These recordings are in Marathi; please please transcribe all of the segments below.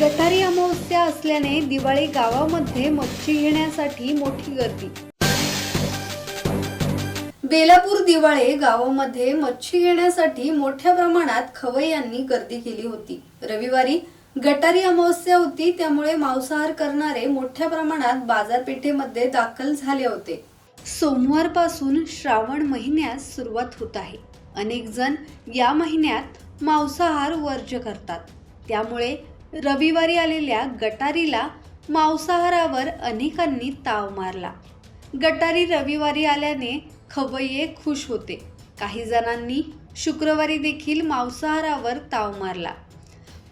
गटारी अमावस्या असल्याने दिवाळी गावामध्ये मच्छी घेण्यासाठी मोठी गर्दी. बेलापूर दिवाळे गावामध्ये मच्छी घेण्यासाठी मोठ्या प्रमाणात खवय्यांनी गर्दी केली होती. रविवारी गटारी अमावस्या होती त्यामुळे मांसाहार करणारे मोठ्या प्रमाणात बाजारपेठेमध्ये दाखल झाले होते. सोमवारपासून श्रावण महिन्यास सुरुवात होत आहे. अनेक जण या महिन्यात मांसाहार वर्ज्य करतात. त्यामुळे रविवारी आलेल्या गटारीला मांसाहारावर अनेकांनी ताव मारला. गटारी रविवारी आल्याने खवय्ये खुश होते. काही जणांनी शुक्रवारी देखील मांसाहारावर ताव मारला.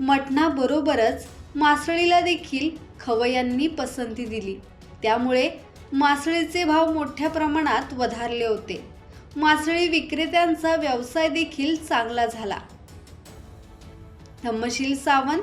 मटणाबरोबरच मासळीला देखील खवय्यांनी पसंती दिली. त्यामुळे मासळीचे भाव मोठ्या प्रमाणात वधारले होते. मासळी विक्रेत्यांचा व्यवसाय देखील चांगला झाला. धम्मशील सावंत